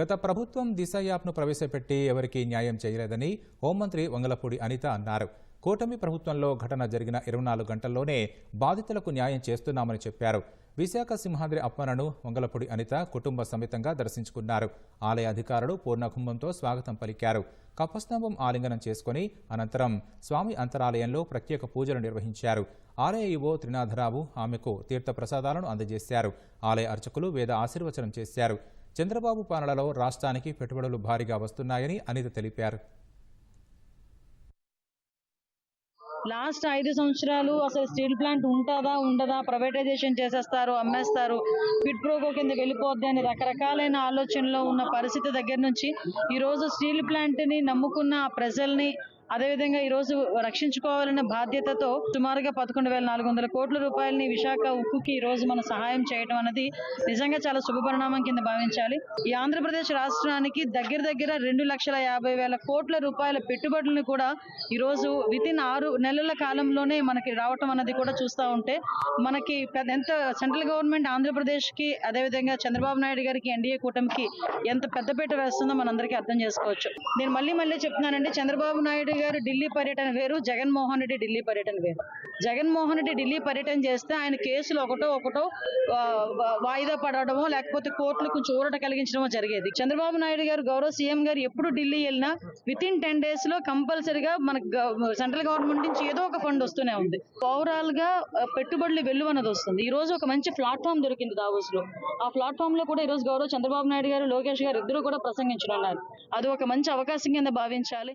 గత ప్రభుత్వం దిశ యాప్ను ప్రవేశపెట్టి ఎవరికీ న్యాయం చేయలేదని హోంమంత్రి వంగలపూడి అనిత అన్నారు. కూటమి ప్రభుత్వంలో ఘటన జరిగిన ఇరవై నాలుగు గంటల్లోనే బాధితులకు న్యాయం చేస్తున్నామని చెప్పారు. విశాఖ సింహాద్రి అప్పనను వంగలపూడి అనిత కుటుంబ సమేతంగా దర్శించుకున్నారు. ఆలయ అధికారులు పూర్ణకుంభంతో స్వాగతం పలికారు. కపస్తంభం ఆలింగనం చేసుకుని అనంతరం స్వామి అంతరాలయంలో ప్రత్యేక పూజలు నిర్వహించారు. ఆలయ ఈవో త్రినాథరావు ఆమెకు తీర్థప్రసాదాలను అందజేశారు. ఆలయ అర్చకులు వేద ఆశీర్వచనం చేశారు. చంద్రబాబు పాలనలో రాష్ట్రానికి పెట్టుబడులు భారీగా వస్తున్నాయని అనిత తెలిపారు. లాస్ట్ ఐదు సంవత్సరాలు అసలు స్టీల్ ప్లాంట్ ఉంటుందా ఉండదా ప్రైవేటైజేషన్ చేసేస్తారు అమ్మేస్తారు ఫిట్ ప్రోగో కింద వెళ్ళిపోద్ది అని రకరకాలైన ఆలోచనలో ఉన్న పరిస్థితి దగ్గర నుంచి ఈ రోజు స్టీల్ ప్లాంట్ని నమ్ముకున్న ఆ ప్రజల్ని అదేవిధంగా ఈ రోజు రక్షించుకోవాలన్న బాధ్యతతో సుమారుగా పదకొండు వేల నాలుగు వందల కోట్ల రూపాయలని విశాఖ ఉక్కుకి ఈ రోజు మనం సహాయం చేయడం అనేది నిజంగా చాలా శుభపరిణామం కింద భావించాలి. ఈ ఆంధ్రప్రదేశ్ రాష్ట్రానికి దగ్గర దగ్గర రెండు లక్షల యాభై వేల కోట్ల రూపాయల పెట్టుబడులను కూడా ఈ రోజు విత్ ఇన్ ఆరు నెలల కాలంలోనే మనకి రావటం అన్నది కూడా చూస్తూ ఉంటే మనకి పెద్ద- ఎంత సెంట్రల్ గవర్నమెంట్ ఆంధ్రప్రదేశ్కి అదేవిధంగా చంద్రబాబు నాయుడు గారికి ఎన్డీఏ కూటమికి ఎంత పెద్దపీట వేస్తుందో మనందరికీ అర్థం చేసుకోవచ్చు. నేను మళ్ళీ మళ్ళీ చెప్తున్నానండి చంద్రబాబు నాయుడు గారు ఢిల్లీ పర్యటన వేరు జగన్మోహన్ రెడ్డి ఢిల్లీ పర్యటన వేరు. జగన్మోహన్ రెడ్డి ఢిల్లీ పర్యటన చేస్తే ఆయన కేసులు ఒకటో ఒకటో వాయిదా పడడమో లేకపోతే కోర్టులు కొంచెం ఊరట కలిగించడమో జరిగేది. చంద్రబాబు నాయుడు గారు గౌరవ సీఎం గారు ఎప్పుడు ఢిల్లీ వెళ్ళినా విత్ ఇన్ టెన్ డేస్లో కంపల్సరిగా మన సెంట్రల్ గవర్నమెంట్ నుంచి ఏదో ఒక ఫండ్ వస్తూనే ఉంది. ఓవరాల్గా పెట్టుబడులు వెళ్ళు అన్నది వస్తుంది. ఈ రోజు ఒక మంచి ప్లాట్ఫామ్ దొరికింది దావోస్లో ఆ ప్లాట్ఫామ్లో కూడా ఈ రోజు గౌరవ చంద్రబాబు నాయుడు గారు లోకేష్ గారు ఇద్దరు కూడా ప్రసంగించనున్నారు. అది ఒక మంచి అవకాశం కింద భావించాలి.